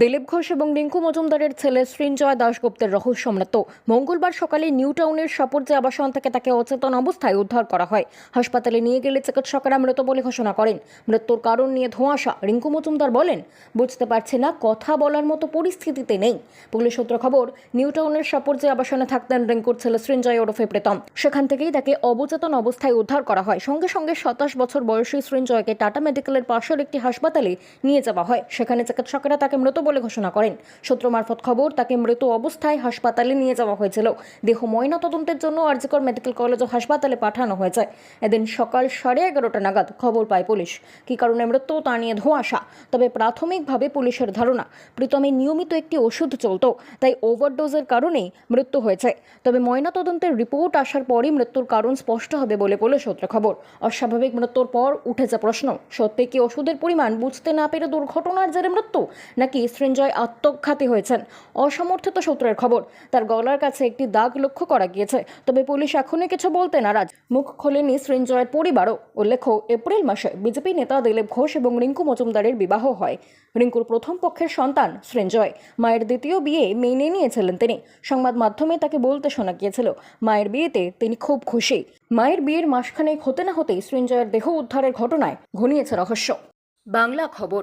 দিলীপ ঘোষ এবং রিঙ্কু মজুমদারের ছেলে সৃঞ্জয় দাশগুপ্তের রহস্য মঙ্গলবার সকালে নিউ টাউনের সাপরজে আবাসন থেকে তাকে অচেতন অবস্থায় উদ্ধার করা হয়। হাসপাতালে নিয়ে গেলে চিকিৎসকেরা মৃত বলে ঘোষণা করেন। মৃত্যুর কারণ নিয়ে ধোঁয়াশা। রিঙ্কু মজুমদার বলেন, বুঝতে পারছে না, কথা বলার মতো পরিস্থিতিতে নেই। পুলিশ সূত্র খবর, নিউ টাউনের সাপরজে আবাসনে থাকতেন রিঙ্কুর ছেলে সৃঞ্জয় ওরফে প্রীতম। সেখান থেকেই তাকে অবচেতন অবস্থায় উদ্ধার করা হয়। সঙ্গে সঙ্গে সাতাশ বছর বয়সী সৃঞ্জয়কে টাটা মেডিকেলের পাশের একটি হাসপাতালে নিয়ে যাওয়া হয়। সেখানে চিকিৎসকেরা তাকে মৃত বলে ঘোষণা করেন। সূত্র মারফত খবর, তাকে মৃত অবস্থায় হাসপাতালে নিয়ে যাওয়া হয়েছিল। দেহ ময়না তদন্তের জন্য আরজিকর মেডিকেল কলেজ ও হাসপাতালে পাঠানো হয়েছে। এদিন সকাল সাড়ে এগারোটা নাগাদ খবর পায় পুলিশ। কী কারণে মৃত্যু, তা নিয়ে ধোঁয়াশা। তবে প্রাথমিকভাবে পুলিশের ধারণা, প্রীতমের নিয়মিত একটি ওষুধ চলত, তাই ওভারডোজের কারণেই মৃত্যু হয়েছে। তবে ময়নাতদন্তের রিপোর্ট আসার পরই মৃত্যুর কারণ স্পষ্ট হবে বলে পুলিশ সূত্রে খবর। অস্বাভাবিক মৃত্যুর পর উঠেছে প্রশ্ন, সত্যি কি ওষুধের পরিমাণ বুঝতে না পেরে দুর্ঘটনার জেরে মৃত্যু, নাকি সৃঞ্জয় আত্মঘাতী হয়েছেন। অসমর্থিত সূত্রের খবর, তার গলার কাছে একটি দাগ লক্ষ্য করা গিয়েছে। তবে পুলিশ এখনই কিছু বলতে নারাজ। মুখ খোলেনি সৃঞ্জয়ের পরিবারও। উল্লেখ্য, এপ্রিল মাসে বিজেপি নেতা দিলীপ ঘোষ এবং রিঙ্কু মজুমদারের বিবাহ হয়। রিঙ্কুর প্রথম পক্ষের সন্তান সৃঞ্জয় মায়ের দ্বিতীয় বিয়ে মেনে নিয়েছিলেন তিনি। সংবাদ মাধ্যমে তাকে বলতে শোনা গিয়েছিল, মায়ের বিয়েতে তিনি খুব খুশি। মায়ের বিয়ের মাসখানেক হতে না হতেই সৃঞ্জয়ের দেহ উদ্ধারের ঘটনায় ঘনিয়েছে রহস্য। বাংলা খবর।